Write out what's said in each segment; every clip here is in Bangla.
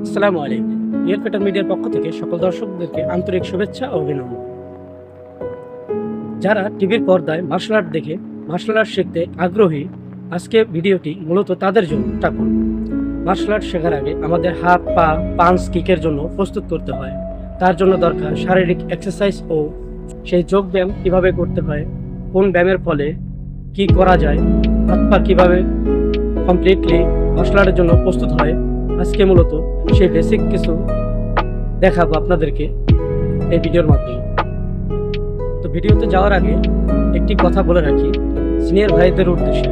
আসসালামু আলাইকুম। পেটার মিডিয়ার পক্ষ থেকে সকল দর্শকদেরকে আন্তরিক শুভেচ্ছা ও অভিনন্দন। যারা টিভির পর্দায় মার্শাল আর্ট দেখে মার্শাল আর্ট শিখতে আগ্রহী, আজকে ভিডিওটি মূলত তাদের জন্য। থাকুন। মার্শাল আর্ট শেখার আগে আমাদের হাত, পা পাঞ্চ কিকের জন্য প্রস্তুত করতে হয়। তার জন্য দরকার শারীরিক এক্সারসাইজ ও সেই যোগ ব্যায়াম কীভাবে করতে হয়, কোন ব্যায়ামের ফলে কি করা যায়, হাত, পা কীভাবে কমপ্লিটলি মার্শাল আর্টের জন্য প্রস্তুত হয় আজকে মূলত সেই বেসিক কিছু দেখাবো আপনাদেরকে এই ভিডিওর মাধ্যমে। তো ভিডিওতে যাওয়ার আগে একটি কথা বলে রাখি সিনিয়র ভাইদের উদ্দেশ্যে।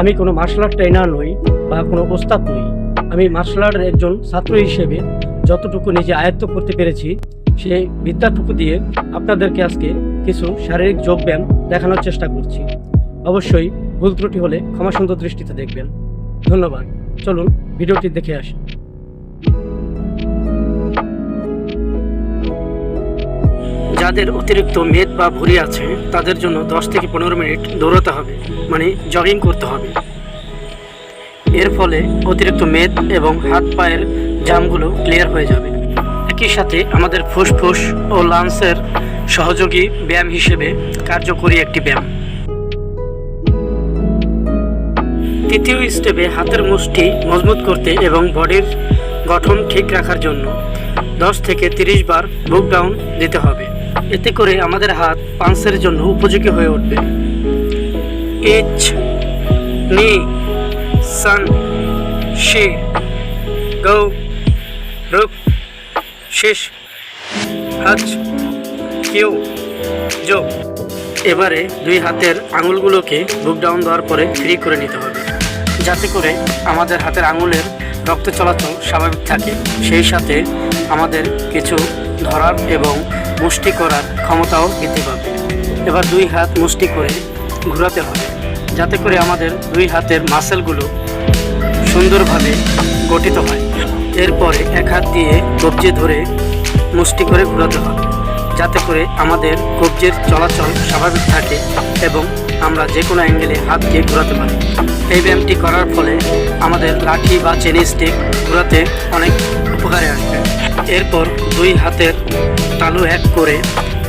আমি কোনো মার্শাল আর্ট ট্রেনার নই বা কোনো ওস্তাদ নই। আমি মার্শাল আর্টের একজন ছাত্র হিসেবে যতটুকু নিজে আয়ত্ত করতে পেরেছি সেই বিদ্যাটুকু দিয়ে আপনাদেরকে আজকে কিছু শারীরিক যোগব্যায়াম দেখানোর চেষ্টা করছি। অবশ্যই ভুল ত্রুটি হলে ক্ষমা সুন্দর দৃষ্টিতে দেখবেন। ধন্যবাদ। চলুন, ভিডিওটি দেখে আসি। যাদের অতিরিক্ত মেদ বা ভুঁড়ি আছে, তাদের জন্য দশ থেকে পনেরো মিনিট দৌড়াতে হবে মানে জগিং করতে হবে। এর ফলে অতিরিক্ত মেদ এবং হাত পায়ের জামগুলো ক্লিয়ার হয়ে যাবে। একই সাথে আমাদের ফুসফুস ও লাংসের সহযোগী ব্যায়াম হিসেবে কার্যকরী একটি ব্যায়াম। তৃতীয় স্টেপে হাতের মুষ্টি মজবুত করতে এবং বডির গঠন ঠিক রাখার জন্য দশ থেকে তিরিশ বার বুক ডাউন দিতে হবে। এতে করে আমাদের হাত পাঞ্চের জন্য উপযোগী হয়ে উঠবে। এইচ নি, সান, শি, গৌ, রুক, শেষ, হাজ, কেউ, জো। এবারে দুই হাতের আঙুলগুলোকে বুক ডাউন দেওয়ার পরে ফ্রি করে নিতে হবে। যাতে করে আমাদের হাতের আঙুলের রক্ত চলাচল স্বাভাবিক থাকে। সেই সাথে আমাদের কিছু ধরার এবং মুষ্টি করার ক্ষমতাও বৃদ্ধি পাবে। এবার দুই হাত মুষ্টি করে ঘোরাতে হবে, যাতে করে আমাদের দুই হাতের মাসেলগুলো সুন্দরভাবে গঠিত হয়। এরপরে এক হাত দিয়ে কবজি ধরে মুষ্টি করে ঘোরাতে হবে, যাতে করে আমাদের কবজির চলাচল স্বাভাবিক থাকে এবং আমরা যে কোনো অ্যাঙ্গেলে হাত দিয়ে ঘোরাতে পারি। এই ব্যায়ামটি করার ফলে আমাদের লাঠি বা চেনি স্টিক ঘোরাতে অনেক উপকারে আসবে। এরপর দুই হাতের তালু এক করে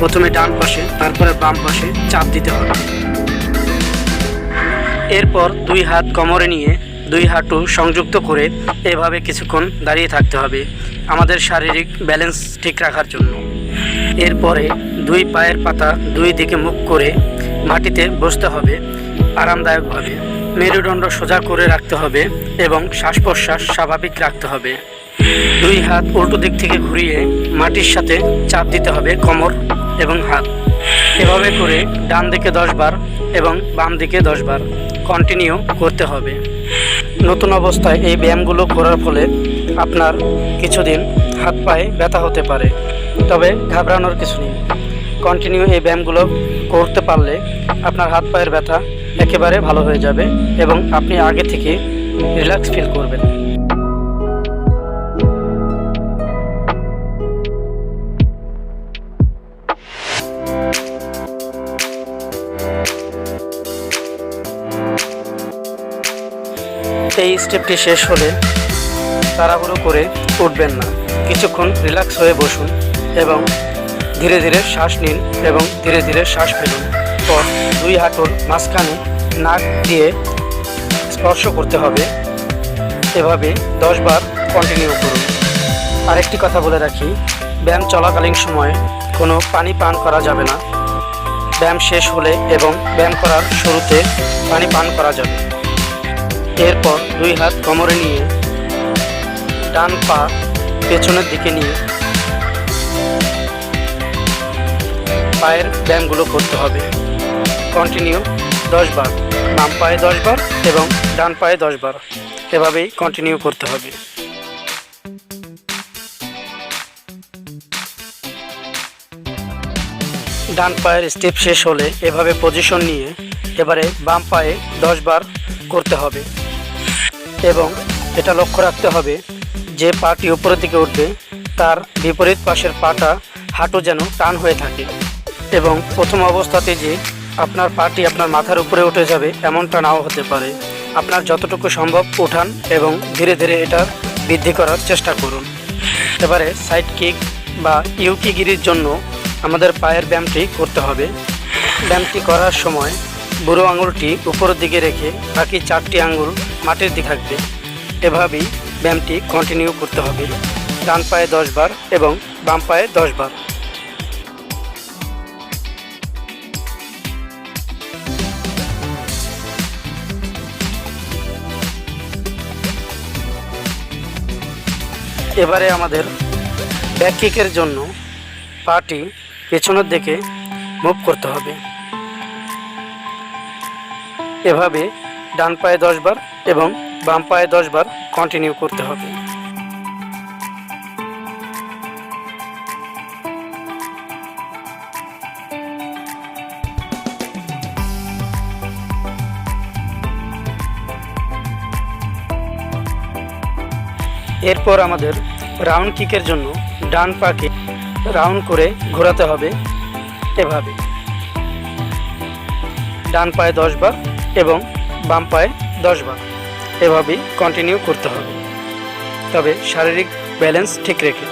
প্রথমে ডান পাশে, তারপরে বাম পাশে চাপ দিতে হবে। এরপর দুই হাত কোমরে নিয়ে দুই হাঁটু সংযুক্ত করে এভাবে কিছুক্ষণ দাঁড়িয়ে থাকতে হবে আমাদের শারীরিক ব্যালেন্স ঠিক রাখার জন্য। এরপরে দুই পায়ের পাতা দুই দিকে মুখ করে মাটিতে বসতে হবে, আরামদায়কভাবে। মেরুদণ্ড সোজা করে রাখতে হবে এবং শ্বাস প্রশ্বাস স্বাভাবিক রাখতে হবে। দুই হাত উল্টো দিক থেকে ঘুরিয়ে মাটির সাথে চাপ দিতে হবে কোমর এবং হাত। এভাবে করে ডান দিকে দশ বার এবং বাম দিকে দশ বার কন্টিনিউ করতে হবে। নতুন অবস্থায় এই ব্যায়ামগুলো করার ফলে আপনার কিছুদিন হাত পায়ে ব্যথা হতে পারে, তবে ঘাবড়ানোর কিছু নেই। কন্টিনিউ এই ব্যায়ামগুলো করতে পারলে আপনার হাত পায়ের ব্যথা একেবারে ভালো হয়ে যাবে এবং আপনি আগে থেকে রিল্যাক্স ফিল করবেন। এই স্টেপটি শেষ হলে তাড়াহুড়ো করে উঠবেন না। কিছুক্ষণ রিল্যাক্স হয়ে বসুন এবং ধীরে ধীরে শ্বাস নিন এবং ধীরে ধীরে শ্বাস ফেলুন। পর দুই হাঁটুর মাঝখানে নাক দিয়ে স্পর্শ করতে হবে। এভাবে দশ বার কন্টিনিউ করুন। আরেকটি কথা বলে রাখি, ব্যায়াম চলাকালীন সময়ে কোনো পানি পান করা যাবে না। ব্যায়াম শেষ হলে এবং ব্যায়াম করার শুরুতে পানি পান করা যাবে। এরপর দুই হাত কোমরে নিয়ে ডান পা পেছনের দিকে নিয়ে পায়ের ব্যায়ামগুলো করতে হবে। কন্টিনিউ দশ বার। বাম পায়ে দশ বার এবং ডান পায়ে দশ বার। এভাবেই কন্টিনিউ করতে হবে। ডান পায়ের স্টেপ শেষ হলে এভাবে পজিশন নিয়ে এবারে বাম পায়ে দশ বার করতে হবে। এবং এটা লক্ষ্য রাখতে হবে, যে পাটি উপরের দিকে উঠবে, তার বিপরীত পাশের পাটা হাঁটু যেন টান হয়ে থাকে। এবং প্রথম অবস্থাতে যে আপনার পাটি আপনার মাথার উপরে উঠে যাবে, এমনটা নাও হতে পারে। আপনার যতটুকু সম্ভব উঠান এবং ধীরে ধীরে এটা বৃদ্ধি করার চেষ্টা করুন। এবারে সাইড কিক বা ইউকি গিরির জন্য আমাদের পায়ের ব্যায়ামটি করতে হবে। ব্যায়ামটি করার সময় বুড়ো আঙুলটি উপরের দিকে রেখে বাকি চারটি আঙুল মাটির দিকে থাকবে এভাবেই ব্যায়ামটি কন্টিনিউ করতে হবে। ডান পায়ে দশ বার এবং বাম পায়ে দশ বার। এবারে আমাদের ব্যাক কিকের জন্য পাটি পেছনের দিকে মুভ করতে হবে। এভাবে ডান পায়ে দশ বার এবং বাম পায়ে দশ বার কন্টিনিউ করতে হবে। এরপর আমাদের রাউন্ড কিকের জন্য ডান পাকে রাউন্ড করে ঘোরাতে হবে এভাবে। ডান পায়ে দশ বার এবং বাম পায়ে দশ বার। এভাবেই কন্টিনিউ করতে হবে। তবে শারীরিক ব্যালেন্স ঠিক রেখে।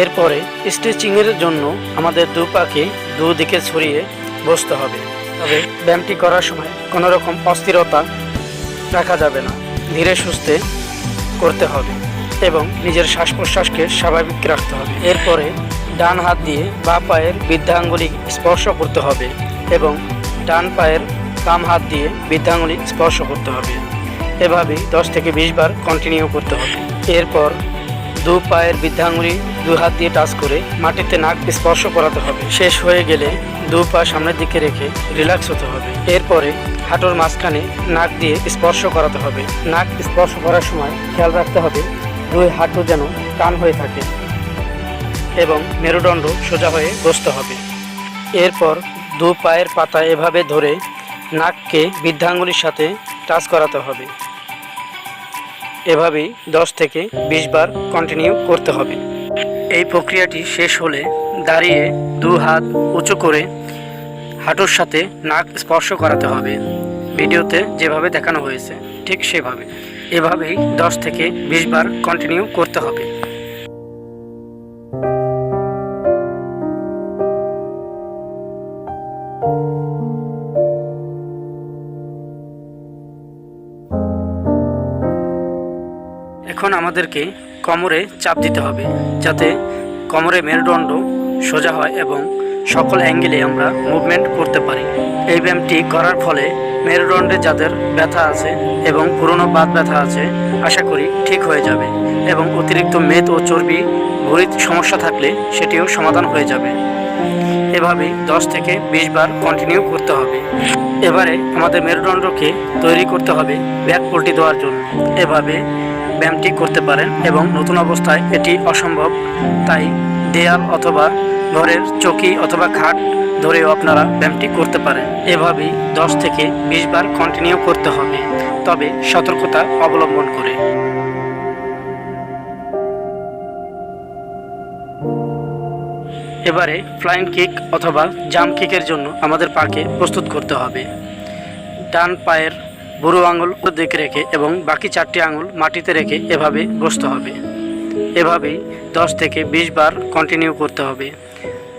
এরপরে স্ট্রেচিংয়ের জন্য আমাদের দু পাকে দুদিকে ছড়িয়ে বসতে হবে। তবে ব্যায়ামটি করার সময় কোনো রকম অস্থিরতা রাখা যাবে না। ধীরে সুস্থে করতে হবে। এবং নিজের শ্বাস প্রশ্বাসকে স্বাভাবিক রাখতে হবে। এরপরে ডান হাত দিয়ে বা পায়ের বৃদ্ধাঙ্গুলি স্পর্শ করতে হবে এবং ডান পায়ের বাম হাত দিয়ে বৃদ্ধাঙ্গুলি স্পর্শ করতে হবে। এভাবেই দশ থেকে বিশ বার কন্টিনিউ করতে হবে। এরপর দু পায়ের বৃদ্ধাঙ্গুলি দু হাত দিয়ে টাচ করে মাটিতে নাক স্পর্শ করাতে হবে। শেষ হয়ে গেলে দু পা সামনের দিকে রেখে রিল্যাক্স হতে হবে। এরপরে হাঁটুর মাঝখানে নাক দিয়ে স্পর্শ করাতে হবে। নাক স্পর্শ করার সময় খেয়াল রাখতে হবে দুই হাঁটু যেন টান হয়ে থাকে এবং মেরুদণ্ড সোজা হয়ে বসতে হবে। এরপর দু পায়ের পাতা এভাবে ধরে নাককে বৃদ্ধাঙ্গুলির সাথে টাচ করাতে হবে। এভাবেই দশ থেকে বিশ বার কন্টিনিউ করতে হবে। এই প্রক্রিয়াটি শেষ হলে দাঁড়িয়ে দু হাত উঁচু করে হাঁটুর সাথে নাক স্পর্শ করাতে হবে। ভিডিওতে যেভাবে দেখানো হয়েছে, ঠিক সেভাবে। এভাবেই দশ থেকে বিশ বার কন্টিনিউ করতে হবে। এখন আমাদেরকে কোমরে চাপ দিতে হবে, যাতে কোমরে মেরুদণ্ড সোজা হয় এবং সকল অ্যাঙ্গেলে আমরা মুভমেন্ট করতে পারি। এই ব্যায়ামটি করার ফলে মেরুদণ্ডে যাদের ব্যথা আছে এবং পুরনো বাত ব্যথা আছে, আশা করি ঠিক হয়ে যাবে এবং অতিরিক্ত মেদ ও চর্বি, ভরিত সমস্যা থাকলে সেটিও সমাধান হয়ে যাবে। এভাবেই দশ থেকে বিশ বার কন্টিনিউ করতে হবে। এবারে আমাদের মেরুদণ্ডকে তৈরি করতে হবে ব্যাক পোল্টি দেওয়ার জন্য। এভাবে ব্যায়ামটি করতে পারেন এবং নতুন অবস্থায় এটি অসম্ভব। তাই দেয়াল অথবা ঘরের চকি অথবা খাট ধরেও আপনারা ব্যায়ামটি করতে পারেন। এভাবেই দশ থেকে বিশ বার কন্টিনিউ করতে হবে। তবে সতর্কতা অবলম্বন করে। এবারে ফ্লাইং কিক অথবা জাম্প কিকের জন্য আমাদের পাকে প্রস্তুত করতে হবে। ডান পায়ের বুড়ো আঙুল দিকে রেখে এবং বাকি চারটি আঙুল মাটিতে রেখে এভাবে বসতে হবে। এভাবেই দশ থেকে বিশ বার কন্টিনিউ করতে হবে।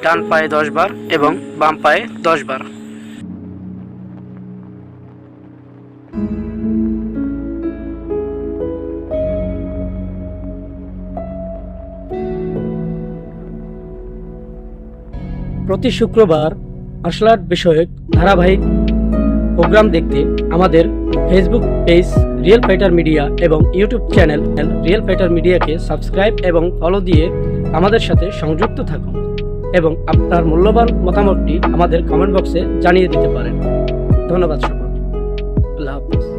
ডান পায়ে দশ বার এবং বাম পায়ে দশ বার। প্রতি শুক্রবার মার্শাল আর্ট বিষয়ক ধারাবাহিক প্রোগ্রাম দেখতে আমাদের Facebook page Real Fighter Media এবং ইউটিউব চ্যানেল রিয়েল ফাইটার মিডিয়াকে সাবস্ক্রাইব এবং ফলো দিয়ে আমাদের সাথে সংযুক্ত থাকুন। এবং আপনার মূল্যবান মতামতটি আমাদের কমেন্ট বক্সে জানিয়ে দিতে পারেন। ধন্যবাদ সকল আল্লাহ হাফিজ।